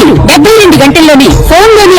గురూజీ డెబ్బై రెండు గంటల్లోనే ఫోన్లోని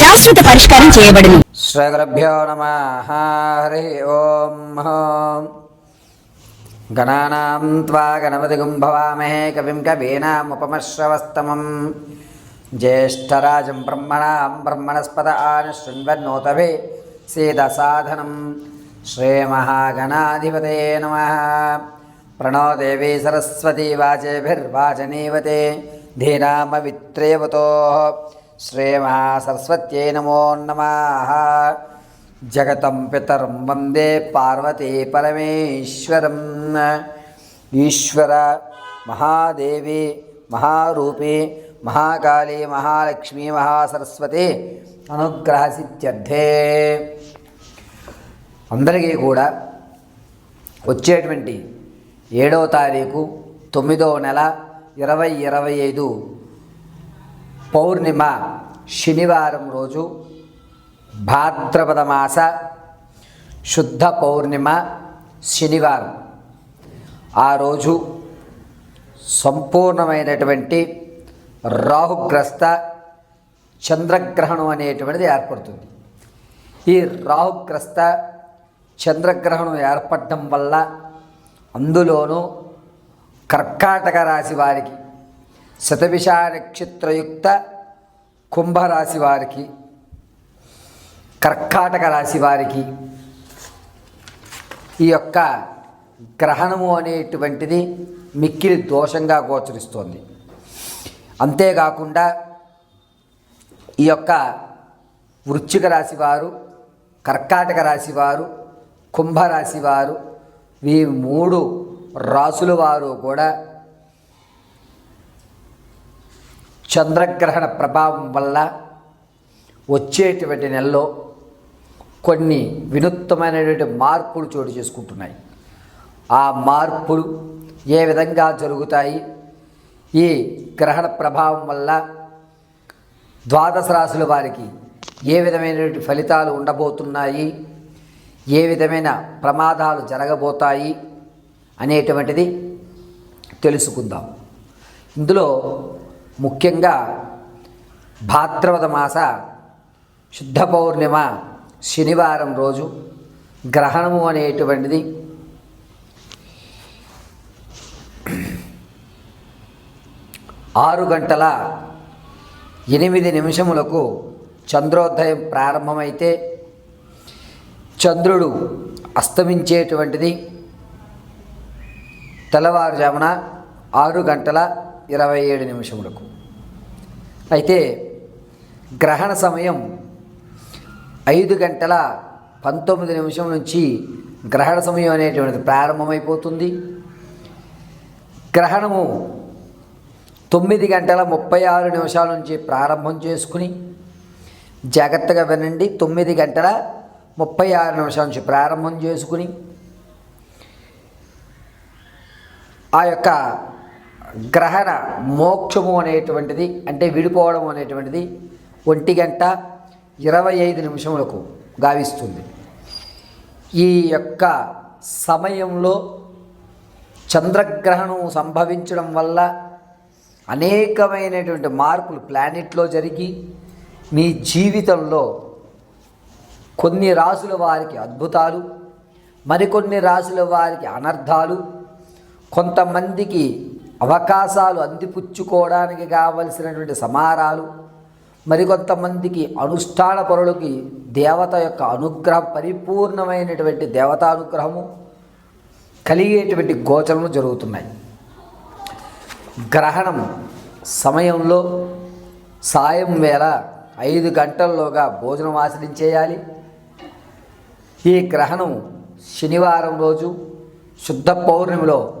శాశ్వత పరిష్కారం చేయబడును. శ్రీగురుభ్యో నమ. హరి ఓం గణానాం త్వా గణపతిగుం భవామహే కవిం కవీనాముపమశ్రవస్తమం జ్యేష్ఠరాజం బ్రహ్మణాం బ్రహ్మణస్పద ఆన శృణ్వన్నోతభే సీదసాధనం శ్రీమహాగణాధిపతే నమ. ప్రణో దేవీ సరస్వతీ వాచేభిర్వాచనీవతే ధీనామవిత్రేవతో శ్రీమహాసరస్వత్యై నమో నమ జగతం పితరం వందే పార్వతీ పరమేశ్వరం ఈశ్వర మహాదేవి మహారూపి మహాకాళీ మహాలక్ష్మి మహాసరస్వతి అనుగ్రహ సిద్ధ్యర్థే అందరికీ కూడా వచ్చేటువంటి ఏడవ తారీఖు తొమ్మిదవ నెల ఇరవై ఇరవై ఐదు పౌర్ణిమ శనివారం రోజు భాద్రపద మాస శుద్ధ పౌర్ణిమ శనివారం. ఆ రోజు సంపూర్ణమైనటువంటి రాహుగ్రస్త చంద్రగ్రహణం అనేటువంటిది ఏర్పడుతుంది. ఈ రాహుగ్రస్త చంద్రగ్రహణం ఏర్పడడం వల్ల అందులోనూ కర్కాటక రాశి వారికి శతభిష నక్షత్రయుక్త కుంభరాశి వారికి కర్కాటక రాశి వారికి ఈ యొక్క గ్రహణము అనేటువంటిది మిక్కిలి దోషంగా గోచరిస్తోంది. అంతేకాకుండా ఈ యొక్క వృశ్చిక రాశి వారు కర్కాటక రాశి వారు కుంభరాశి వారు ఈ మూడు రాసుల వారు కూడా చంద్రగ్రహణ ప్రభావం వల్ల వచ్చేటువంటి నెలలో కొన్ని వినూత్నమైనటువంటి మార్పులు చోటు చేసుకుంటున్నాయి. ఆ మార్పులు ఏ విధంగా జరుగుతాయి? ఈ గ్రహణ ప్రభావం వల్ల ద్వాదశ రాశుల వారికి ఏ విధమైనటువంటి ఫలితాలు ఉండబోతున్నాయి? ఏ విధమైన ప్రమాదాలు జరగబోతాయి? అనేటువంటిది తెలుసుకుందాం. ఇందులో ముఖ్యంగా భాద్రపద మాస శుద్ధ పౌర్ణిమ శనివారం రోజు గ్రహణము అనేటువంటిది ఆరు గంటల ఎనిమిది నిమిషములకు చంద్రోదయం ప్రారంభమైతే చంద్రుడు అస్తమించేటువంటిది తెల్లవారుజామున ఆరు గంటల ఇరవై ఏడు నిమిషములకు. అయితే గ్రహణ సమయం ఐదు గంటల పంతొమ్మిది నిమిషం నుంచి గ్రహణ సమయం అనేటువంటిది ప్రారంభమైపోతుంది. గ్రహణము తొమ్మిది గంటల ముప్పై ఆరు నిమిషాల నుంచి ప్రారంభం చేసుకుని జాగ్రత్తగా వినండి. తొమ్మిది గంటల ముప్పై ఆరు నిమిషాల నుంచి ప్రారంభం చేసుకుని ఆ యొక్క గ్రహణ మోక్షము అనేటువంటిది అంటే విడిపోవడం అనేటువంటిది ఒంటి గంట ఇరవై ఐదు నిమిషములకు గావిస్తుంది. ఈ యొక్క సమయంలో చంద్రగ్రహణం సంభవించడం వల్ల అనేకమైనటువంటి మార్పులు ప్లానెట్లో జరిగి మీ జీవితంలో కొన్ని రాసుల వారికి అద్భుతాలు మరికొన్ని రాసుల వారికి అనర్థాలు కొంతమందికి అవకాశాలు అందిపుచ్చుకోవడానికి కావలసినటువంటి సమారాలు మరికొంతమందికి అనుష్ఠాన పరులకి దేవత యొక్క అనుగ్రహం పరిపూర్ణమైనటువంటి దేవతానుగ్రహము కలిగేటువంటి గోచరములు జరుగుతున్నాయి. గ్రహణం సమయంలో సాయం వేళ ఐదు గంటల్లోగా భోజనం ఆచరించేయాలి. ఈ గ్రహణం శనివారం రోజు శుద్ధ పౌర్ణమిలో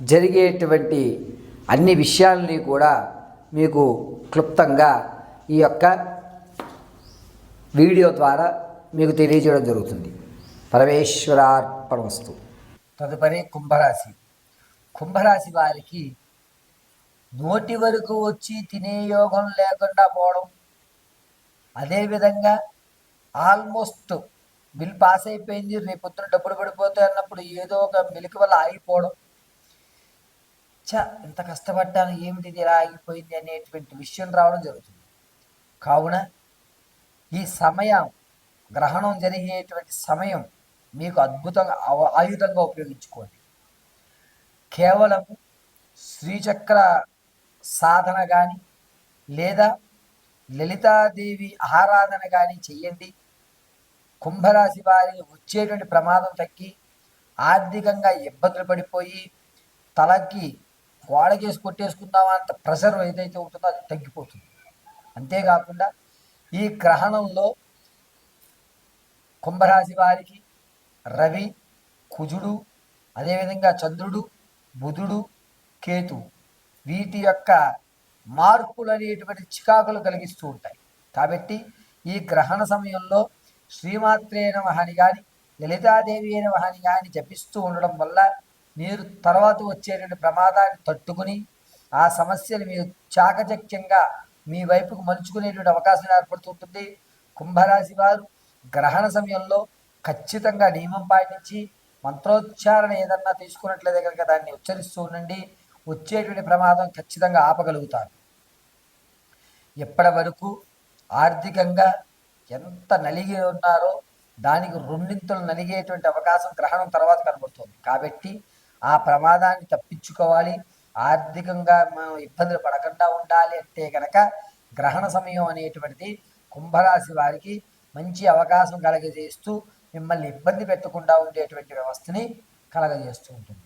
జరిగేటువంటి అన్ని విషయాలని కూడా మీకు క్లుప్తంగా ఈ యొక్క వీడియో ద్వారా మీకు తెలియజేయడం జరుగుతుంది. పరమేశ్వరార్పణమస్తు. తదుపరి కుంభరాశి. కుంభరాశి వారికి నోటి వరకు వచ్చి తినే యోగం లేకుండా పోవడం అదేవిధంగా ఆల్మోస్ట్ బిల్ పాస్ అయిపోయింది రేపు పొద్దున డబ్బులు పడిపోతాయి అన్నప్పుడు ఏదో ఒక మెలిక వల్ల ఆగిపోవడం చ ఇంత కష్టపడ్డాను ఏమిటి ఇది ఇలా ఆగిపోయింది అనేటువంటి విషయం రావడం జరుగుతుంది. కావున ఈ సమయం గ్రహణం జరిగేటువంటి సమయం మీకు అద్భుతంగా ఆయుధంగా ఉపయోగించుకోండి. కేవలం శ్రీచక్ర సాధన కానీ లేదా లలితాదేవి ఆరాధన కానీ చెయ్యండి. కుంభరాశి వారికి వచ్చేటువంటి ప్రమాదం తగ్గి ఆర్థికంగా ఇబ్బందులు పడిపోయి తలకి గోడకేసి కొట్టేసుకుందామా అంత ప్రెషర్ ఏదైతే ఉంటుందో అది తగ్గిపోతుంది. అంతేకాకుండా ఈ గ్రహణంలో కుంభరాశి వారికి రవి కుజుడు అదేవిధంగా చంద్రుడు బుధుడు కేతు వీటి యొక్క మార్పులు అనేటువంటి చికాకులు కలిగిస్తూ ఉంటాయి. కాబట్టి ఈ గ్రహణ సమయంలో శ్రీమాత్రే నమఃని కానీ లలితాదేవి అయిన మహాని కానీ జపిస్తూ ఉండడం వల్ల మీరు తర్వాత వచ్చేటువంటి ప్రమాదాన్ని తట్టుకుని ఆ సమస్యలు మీరు చాకచక్యంగా మీ వైపుకు మలుచుకునేటువంటి అవకాశం ఏర్పడుతుంటుంది. కుంభరాశి వారు గ్రహణ సమయంలో ఖచ్చితంగా నియమం పాటించి మంత్రోచ్చారణ ఏదన్నా తీసుకున్నట్లయితే కనుక దాన్ని ఉచ్చరిస్తూ ఉండండి. వచ్చేటువంటి ప్రమాదం ఖచ్చితంగా ఆపగలుగుతారు. ఎప్పటి వరకు ఆర్థికంగా ఎంత నలిగి ఉన్నారో దానికి రెండింతలు నలిగేటువంటి అవకాశం గ్రహణం తర్వాత కనబడుతుంది. కాబట్టి ఆ ప్రమాదాన్ని తప్పించుకోవాలి. ఆర్థికంగా మనం ఇబ్బందులు పడకుండా ఉండాలి అంటే కనుక గ్రహణ సమయం అనేటువంటిది కుంభరాశి వారికి మంచి అవకాశం కలగజేస్తూ మిమ్మల్ని ఇబ్బంది పెట్టకుండా ఉండేటువంటి వ్యవస్థని కలగజేస్తూ ఉంటుంది.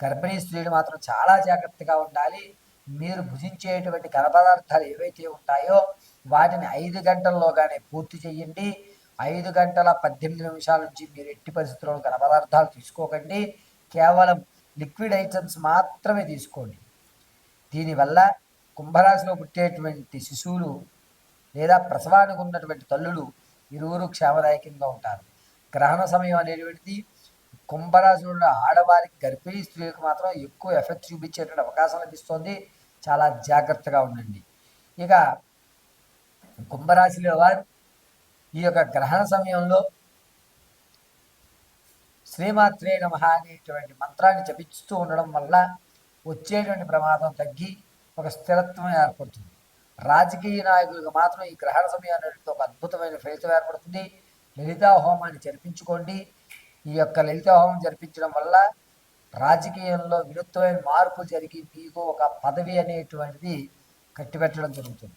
గర్భిణీ స్త్రీలు మాత్రం చాలా జాగ్రత్తగా ఉండాలి. మీరు భుజించేటువంటి ఘన పదార్థాలు ఏవైతే ఉంటాయో వాటిని ఐదు గంటల్లోగానే పూర్తి చేయండి. ఐదు గంటల పద్దెనిమిది నిమిషాల నుంచి మీరు ఎట్టి పరిస్థితుల్లో ఘన పదార్థాలు తీసుకోకండి. కేవలం లిక్విడ్ ఐటమ్స్ మాత్రమే తీసుకోండి. దీనివల్ల కుంభరాశిలో పుట్టేటువంటి శిశువులు లేదా ప్రసవానికి ఉన్నటువంటి తల్లులు ఇరువురు క్షేమదాయకంగా ఉంటారు. గ్రహణ సమయం అనేటువంటిది కుంభరాశిలో ఉన్న ఆడవారికి గర్భిణీ స్త్రీలకు మాత్రం ఎక్కువ ఎఫెక్ట్ చూపించేటువంటి అవకాశం లభిస్తుంది. చాలా జాగ్రత్తగా ఉండండి. ఇక కుంభరాశిలో వారు ఈ యొక్క గ్రహణ సమయంలో శ్రీమాత్రే నమ అనేటువంటి మంత్రాన్ని జపిస్తూ ఉండడం వల్ల వచ్చేటువంటి ప్రమాదం తగ్గి ఒక స్థిరత్వం ఏర్పడుతుంది. రాజకీయ నాయకులకు మాత్రం ఈ గ్రహణ సమయం అనేటువంటి ఒక అద్భుతమైన ఫలితం ఏర్పడుతుంది. లలితా హోమాన్ని జరిపించుకోండి. ఈ యొక్క లలితా హోమం జరిపించడం వల్ల రాజకీయంలో వినూత్నమైన మార్పు జరిగి మీకు ఒక పదవి అనేటువంటిది కట్టిపెట్టడం జరుగుతుంది.